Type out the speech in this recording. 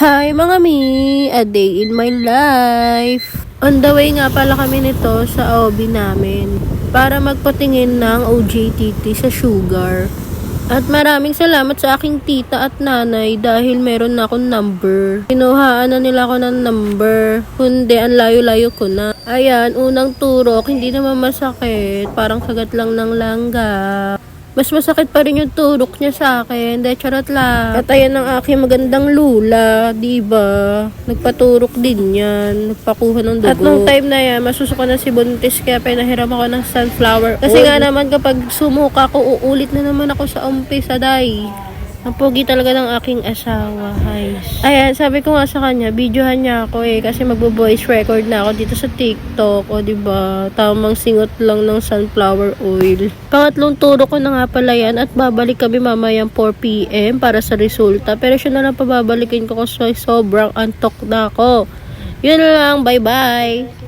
Hi mga mi! A day in my life! On the way nga pala kami nito sa OB namin para magpatingin ng OJTT sa sugar. At maraming salamat sa aking tita at nanay dahil meron na akong number. Kinuhaan na nila ako ng number. Kundi, ang layo-layo ko na. Ayan, unang turok, hindi naman masakit. Parang kagat lang ng langga. Mas masakit pa rin yung turok niya sa akin. De, charot lang. At ayan ang aking magandang lula, di ba? Nagpaturok din yan. Nagpakuha ng dugo. At nung time na yan, masusuka na si Buntis kaya pinahiram ako ng sunflower Kasi nga naman kapag sumuka ko, uulit na naman ako sa umpisa, day. Ang pogi talaga ng aking asawa, guys. Ayan, sabi ko nga sa kanya, videohan niya ako eh. Kasi magbo-voice record na ako dito sa TikTok. O, di ba Tamang singot lang ng sunflower oil. Pangatlong turo ko na nga pala yan. At babalik kami mamayang 4pm para sa resulta. Pero siya na lang pababalikin ko kasi sobrang antok na ako. Yun lang, bye-bye!